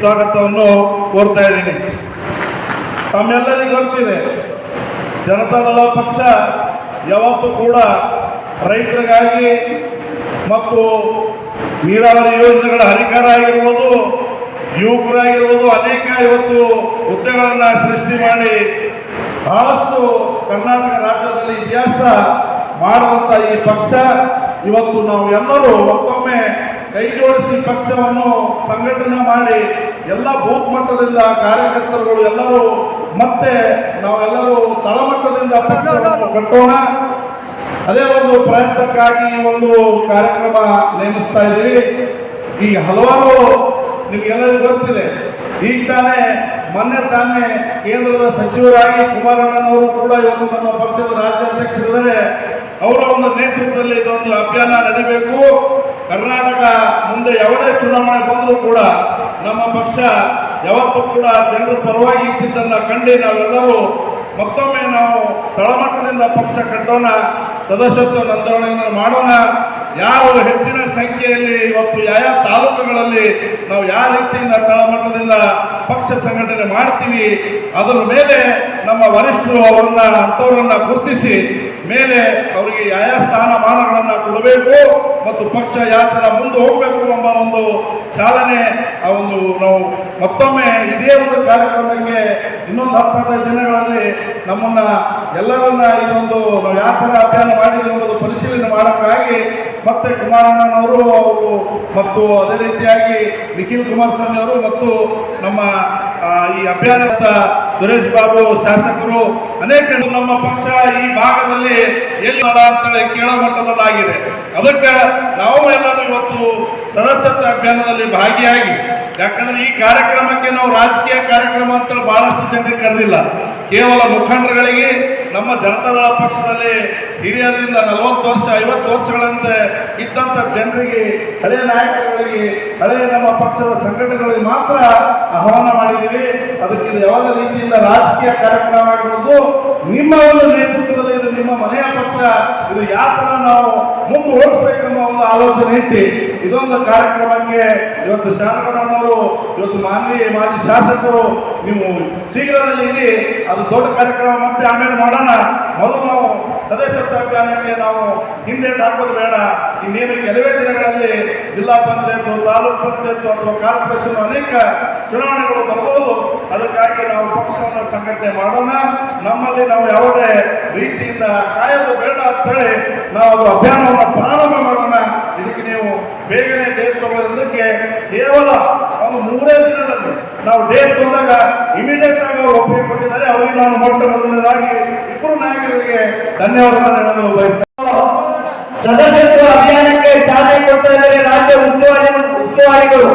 ಸ್ವಾಗತವನ್ನು ಕೋರ್ತಾ ಇದ್ದೀನಿ. ತಮ್ಮೆಲ್ಲರಿಗೂ ಗೊತ್ತಿದೆ ಜನತಾದಳ ಪಕ್ಷ ಯಾವತ್ತೂ ಕೂಡ ರೈತರಿಗಾಗಿ ಮತ್ತು ನೀರಾವರಿ ಯೋಜನೆಗಳ ಹರಿಕಾರ ಆಗಿರ್ಬೋದು, ಯುವಕರಾಗಿರ್ಬೋದು ಅನೇಕ ಇವತ್ತು ಹುದ್ದೆಗಳನ್ನು ಸೃಷ್ಟಿ ಮಾಡಿ ಬಹಳಷ್ಟು ಕರ್ನಾಟಕ ರಾಜ್ಯದಲ್ಲಿ ಇತಿಹಾಸ ಮಾಡುವಂಥ ಈ ಪಕ್ಷ. ಇವತ್ತು ನಾವು ಎಲ್ಲರೂ ಮತ್ತೊಮ್ಮೆ ಕೈ ಜೋಡಿಸಿ ಪಕ್ಷವನ್ನು ಸಂಘಟನೆ ಮಾಡಿ ಎಲ್ಲ ಬೂತ್ ಮಟ್ಟದಿಂದ ಕಾರ್ಯಕರ್ತರುಗಳು ಎಲ್ಲರೂ ಮತ್ತೆ ನಾವೆಲ್ಲರೂ ತಳಮಟ್ಟದಿಂದ ಪಕ್ಷವನ್ನು ಕಟ್ಟೋಣ. ಅದೇ ಒಂದು ಪ್ರಯತ್ನಕ್ಕಾಗಿ ಒಂದು ಕಾರ್ಯಕ್ರಮ ನೇಮಿಸ್ತಾ ಇದ್ದೀವಿ. ಈ ಹಲವಾರು ನಿಮಗೆಲ್ಲರಿಗೂ ಗೊತ್ತಿದೆ, ಈಗ ತಾನೇ, ಮೊನ್ನೆ ತಾನೇ ಕೇಂದ್ರದ ಸಚಿವರಾಗಿ ಕುಮಾರಣ್ಣನವರು ಕೂಡ ಇವತ್ತು ನಮ್ಮ ಪಕ್ಷದ ರಾಜ್ಯಾಧ್ಯಕ್ಷರಿದ್ದಾರೆ. ಅವರ ಒಂದು ನೇತೃತ್ವದಲ್ಲಿ ಇದೊಂದು ಅಭಿಯಾನ ನಡೀಬೇಕು. ಕರ್ನಾಟಕ ಮುಂದೆ ಯಾವುದೇ ಚುನಾವಣೆ ಬಂದರೂ ಕೂಡ ನಮ್ಮ ಪಕ್ಷ ಯಾವತ್ತೂ ಕೂಡ ಜನರ ಪರವಾಗಿ ಇದ್ದಿದ್ದನ್ನು ಕಂಡು ನಾವೆಲ್ಲರೂ ಮತ್ತೊಮ್ಮೆ ನಾವು ತಳಮಟ್ಟದಿಂದ ಪಕ್ಷ ಕಟ್ಟೋಣ, ಸದಸ್ಯತ್ವ ನೋಂದಣಿಯನ್ನು ಮಾಡೋಣ. ಯಾರು ಹೆಚ್ಚಿನ ಸಂಖ್ಯೆಯಲ್ಲಿ ಇವತ್ತು ಯಾವ ತಾಲೂಕುಗಳಲ್ಲಿ ನಾವು ಯಾವ ರೀತಿಯಿಂದ ತಳಮಟ್ಟದಿಂದ ಪಕ್ಷ ಸಂಘಟನೆ ಮಾಡ್ತೀವಿ, ಅದರ ಮೇಲೆ ನಮ್ಮ ವರಿಷ್ಠರು ಅವರನ್ನ, ಅಂಥವರನ್ನ ಗುರುತಿಸಿ ಮೇಲೆ ಅವರಿಗೆ ಯಾವ ಸ್ಥಾನಮಾನಗಳನ್ನು ಕೊಡಬೇಕು ಮತ್ತು ಪಕ್ಷ ಯಾವ ಮುಂದೆ ಹೋಗಬೇಕು ಎಂಬ ಒಂದು ಚಾಲನೆ, ಆ ಒಂದು ನಾವು ಮತ್ತೊಮ್ಮೆ ಇದೇ ಒಂದು ಕಾರ್ಯಕ್ರಮಕ್ಕೆ ಇನ್ನೊಂದು ಹತ್ತೈದು ದಿನಗಳಲ್ಲಿ ನಮ್ಮನ್ನ ಎಲ್ಲರನ್ನ ಇದೊಂದು ನಾವು ಯಾವ ಥರ ಅಭಿಯಾನ ಮಾಡಿದೆ ಎಂಬುದು ಪರಿಶೀಲನೆ ಮಾಡೋಕ್ಕಾಗಿ ಮತ್ತೆ ಕುಮಾರಣ್ಣನವರು ಅವರು ಮತ್ತು ಅದೇ ರೀತಿಯಾಗಿ ನಿಖಿಲ್ ಕುಮಾರಸ್ವಾಮಿ ಅವರು ಮತ್ತು ನಮ್ಮ ಈ ಅಭಿಯಾನದ ಸುರೇಶ್ ಬಾಬು ಶಾಸಕರು ಅನೇಕ ನಮ್ಮ ಪಕ್ಷ ಈ ಭಾಗದಲ್ಲಿ ಎಲ್ಲಿ ಅಂತೇಳಿ ಕೇಳೋ ಮಟ್ಟದಲ್ಲಾಗಿದೆ. ಅದಕ್ಕೆ ನಾವು ಎಲ್ಲರೂ ಇವತ್ತು ಸದಸ್ಯತ್ವ ಅಭಿಯಾನದಲ್ಲಿ ಭಾಗಿಯಾಗಿ, ಯಾಕಂದ್ರೆ ಈ ಕಾರ್ಯಕ್ರಮಕ್ಕೆ ನಾವು ರಾಜಕೀಯ ಕಾರ್ಯಕ್ರಮ ಅಂತ ಬಹಳಷ್ಟು ಜನರಿಗೆ ಕರೆದಿಲ್ಲ. ಕೇವಲ ಮುಖಂಡರುಗಳಿಗೆ ನಮ್ಮ ಜನತಾದಳ ಪಕ್ಷದಲ್ಲಿ ಹಿರಿಯರಿಂದ ನಲವತ್ತು ವರ್ಷ, ಐವತ್ತು ವರ್ಷಗಳಂತೆ ಇದ್ದಂಥ ಜನರಿಗೆ, ಹಳೆಯ ನಾಯಕರುಗಳಿಗೆ, ಹಳೆಯ ನಮ್ಮ ಪಕ್ಷದ ಸಂಘಟನೆಗಳಿಗೆ ಮಾತ್ರ ಆಹ್ವಾನ ಮಾಡಿದ್ದೀವಿ. ಅದಕ್ಕೆ ಯಾವುದೇ ರೀತಿಯಿಂದ ರಾಜಕೀಯ ಕಾರ್ಯಕ್ರಮ ಆಗಿರ್ಬೋದು ನಿಮ್ಮ ಒಂದು ನೇತೃತ್ವದಲ್ಲಿ ಇದು ನಿಮ್ಮ ಮನೆಯ ಪಕ್ಷ. ಇದು ಯಾವ ನಾವು ಮುಂದೆ ಓಡಿಸ್ಬೇಕೆಂಬ ಒಂದು ಆಲೋಚನೆ ಇಟ್ಟು ಇದೊಂದು ಕಾರ್ಯಕ್ರಮಕ್ಕೆ ಇವತ್ತು ಶಾಸಕರವರು ಇವತ್ತು ಮಾನ್ಯ ಮಾಜಿ ಶಾಸಕರು, ನೀವು ಶೀಘ್ರದಲ್ಲಿ ಇಡಿ ಅದು ದೊಡ್ಡ ಕಾರ್ಯಕ್ರಮ ಮತ್ತೆ ಆಮೇಲೆ ಮಾಡೋಣ. ಮೊದಲು ನಾವು ಸದಸ್ಯತ್ವ ಅಭಿಯಾನಕ್ಕೆ ನಾವು ಹಿಂದೆ ಹಾಕೋದು ಬೇಡ. ಇನ್ನೇನು ಕೆಲವೇ ದಿನಗಳಲ್ಲಿ ಜಿಲ್ಲಾ ಪಂಚಾಯತ್ ತಾಲೂಕ್ ಪಂಚಾಯತ್ ಅಥವಾ ಕಾರ್ಪೊರೇಷನ್ ಅನೇಕ ಚುನಾವಣೆಗಳು ಬರ್ಬೋದು. ಅದಕ್ಕಾಗಿ ನಾವು ಪಕ್ಷವನ್ನು ಸಂಘಟನೆ ಮಾಡೋಣ. ನಮ್ಮಲ್ಲಿ ನಾವು ಯಾವುದೇ ರೀತಿಯಿಂದ ಕಾಯೋದು ಬೇಡ ಅಂತ ಹೇಳಿ ನಾವು ಅಭಿಯಾನವನ್ನು ಪ್ರಾರಂಭ ಮಾಡೋಣ. ಇದಕ್ಕೆ ನೀವು ಬೇಗನೆ ಡೇಟ್ ತಗೊಳ್ಳೋದಕ್ಕೆ ಕೇವಲ ಒಂದು ಮೂರೇ ದಿನದಲ್ಲಿ ನಾವು ಡೇಟ್ ಬಂದಾಗ ಇಮಿಡಿಯೇಟ್ ಆಗಿ ಅವರು ಒಪ್ಪಿಗೆ ಕೊಟ್ಟಿದ್ದಾರೆ ಅವರಿಗೆ ನಾನು ಮೊಟ್ಟ ಮೊದಲನೇದಾಗಿ ಇಬ್ಬರು ನಾಯಕರಿಗೆ ಧನ್ಯವಾದಗಳನ್ನು ಬಯಸ್ತೇನೆ ಸದಸ್ಯತ್ವ ಅಭಿಯಾನಕ್ಕೆ ಚಾಲನೆ ಕೊಡ್ತಾ ಇದ್ದಾರೆ ರಾಜ್ಯ ಉಸ್ತುವಾರಿ ಉಸ್ತುವಾರಿಗಳು.